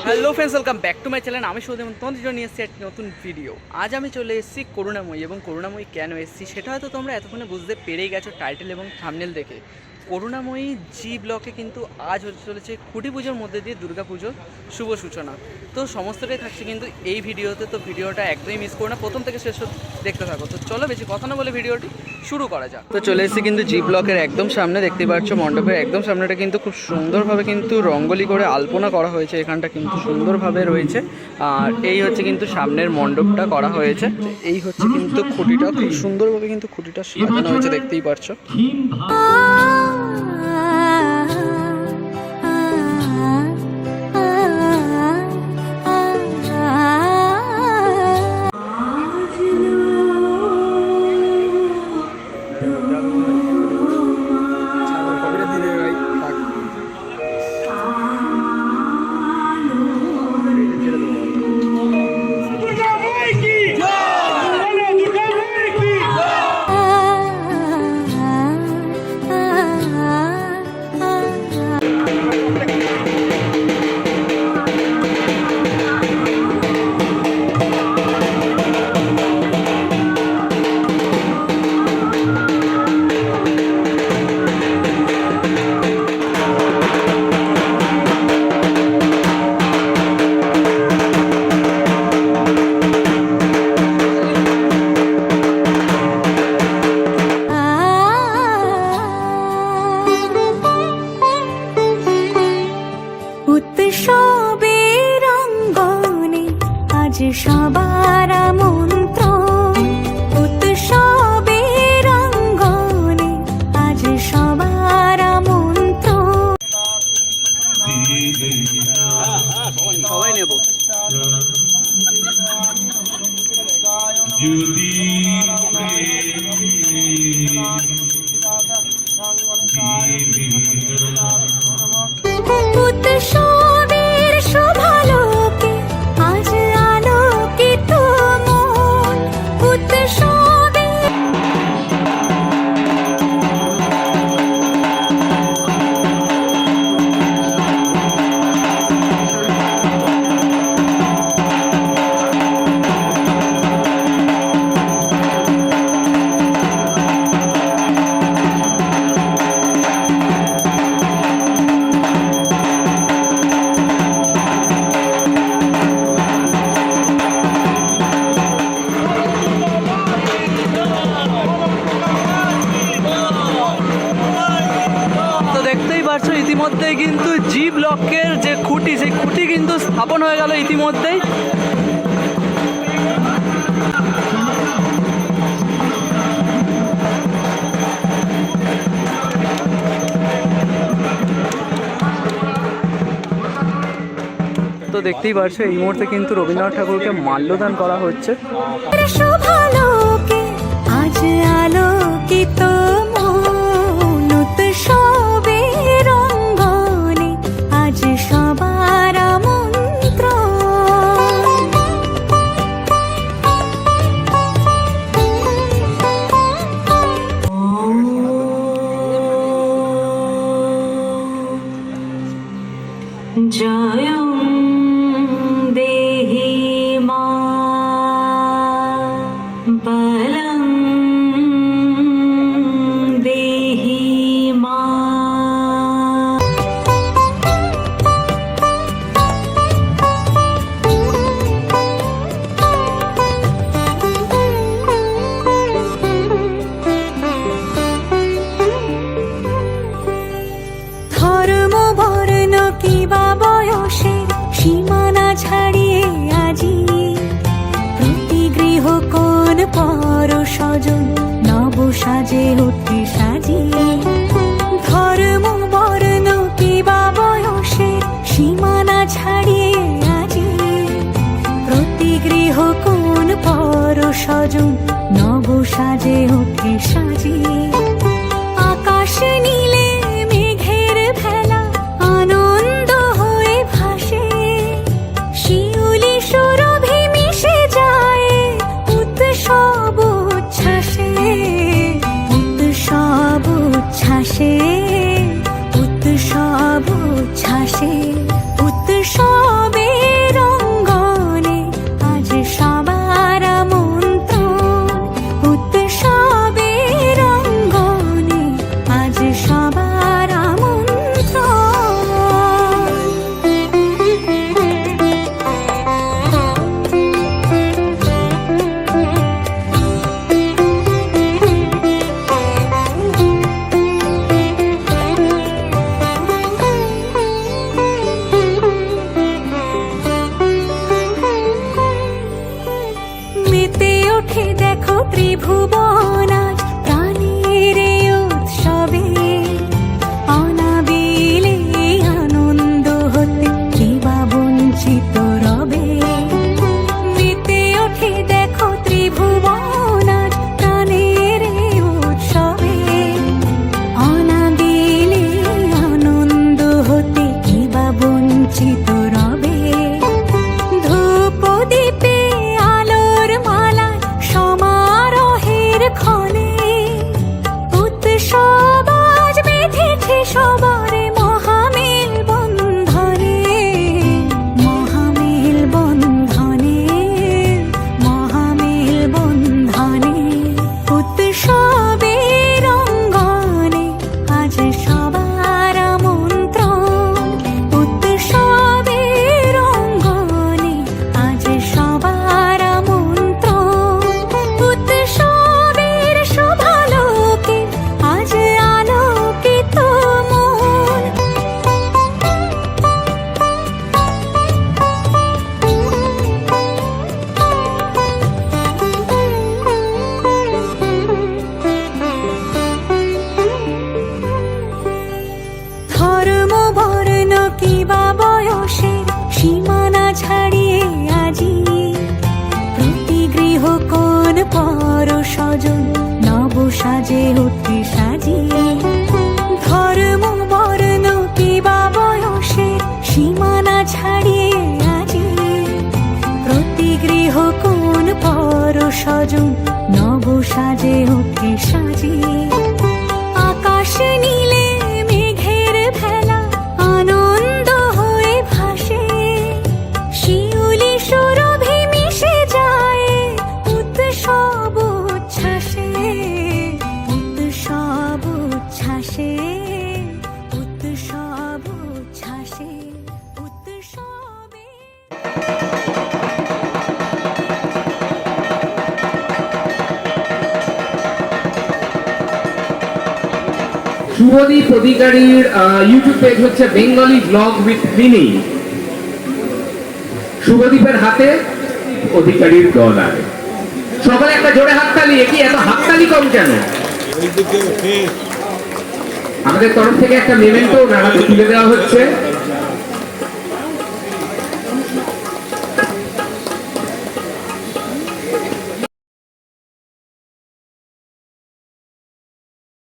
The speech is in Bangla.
Hello friends welcome back to my channel আমি সৌদি তোমাদের জন্য নিয়ে এসেছি একটি নতুন ভিডিও আজ আমি চলে এসেছি করুণাময়ী এবং করুণাময়ী কেন এসেছি সেটা হয়তো তোমরা এতক্ষণে বুঝতে পেরেই গেছো টাইটেল এবং থামনেল দেখে। করুণাময়ী জি ব্লকে কিন্তু আজ হতে চলেছে খুঁটি পুজোর মধ্যে দিয়ে দুর্গা পুজোর শুভ সূচনা। তো সমস্তটাই থাকছে কিন্তু এই ভিডিওতে তো ভিডিওটা একদমই মিস করো না। প্রথম থেকে শেষ দেখতে থাকো। তো চলো বেশি কথা না বলে ভিডিওটি শুরু করা যাক। তো চলে এসেছি কিন্তু জি ব্লকের একদম সামনে দেখতে পাচ্ছ মণ্ডপের একদম সামনেটা কিন্তু খুব সুন্দরভাবে কিন্তু রঙ্গোলি করে আলপনা করা হয়েছে। এখানটা কিন্তু সুন্দরভাবে রয়েছে। আর এই হচ্ছে কিন্তু সামনের মণ্ডপটা করা হয়েছে। এই হচ্ছে কিন্তু খুঁটিটা খুব সুন্দরভাবে কিন্তু খুঁটিটা সাজানো হয়েছে দেখতেই পাচ্ছ। সবার মন্ত্র উৎসবের অঙ্গনে আজ সবার মন্ত্র নেব পাচ্ছ কিন্তু জি ব্লকের যে খুঁটি, সেই খুঁটি কিন্তু স্থাপন হয়ে গেল ইতিমধ্যেই। তো দেখতেই পাচ্ছ এই মুহূর্তে কিন্তু রবীন্দ্রনাথ ঠাকুরকে মাল্যদান করা হচ্ছে। আজ আলোকিত Cayalım ছাড়িয়ে আজি। প্রতি গৃহ কোন পর নব সাজে উঠে ধর্ম বর্ণ কিবা বয়সের সীমানা ছাড়িয়ে আজি। প্রতি গৃহ কোন পর স্বজন নব সাজে উঠে সাজিয়ে আকাশ নীলে কোন পর সজন, নব সাজে উঠে সাজিয়ে আকাশে নীলে মেঘের ভেলা, আনন্দ হয়ে ভাসে। শিউলি সৌরভে মিশে যায়, উৎসব শুভদীপ অধিকারীর ইউটিউব পেজ হচ্ছে বেঙ্গলি ব্লগ উইথ মিনি শুভদীপের হাতে অধিকারীর ডলার সকালে একটা জোরে হাততালি কি এত হাততালি কম কেন? আমাদের তরফ থেকে একটা মেমেন্টো নানাকে তুলে দেওয়া হচ্ছে।